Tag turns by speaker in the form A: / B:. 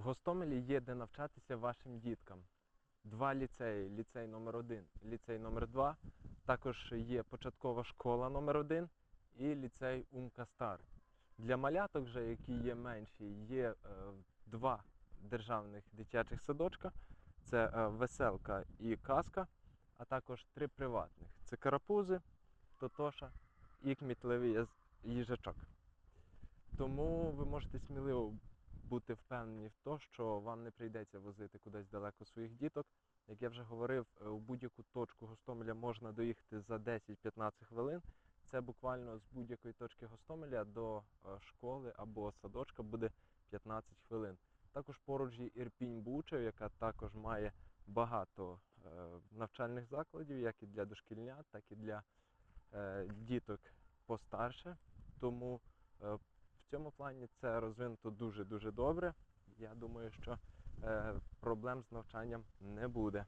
A: В Гостомелі є де навчатися вашим діткам. Два ліцеї: ліцей номер 1 ліцей номер 2 Також є початкова школа номер 1 і ліцей Умкастар. Для маляток, вже, які є менші, є е, два державних дитячих садочка. Це е, веселка і казка, а також три приватних. Це карапузи, тотоша і кмітливий їжачок. Тому ви можете сміливо бути впевнені в тому, що вам не прийдеться возити кудись далеко своїх діток. Як я вже говорив, е, у будь-яку точку Гостомеля можна доїхати за 10-15 хвилин. Це буквально з будь-якої точки Гостомеля до е, школи або садочка буде 15 хвилин. Також поруч є Ірпінь Бучев, яка також має багато е, навчальних закладів, як і для дошкільнят, так і для діток постарше. Тому цьому плані це розвинуто дуже-дуже добре. Я думаю, що е, проблем з навчанням не буде.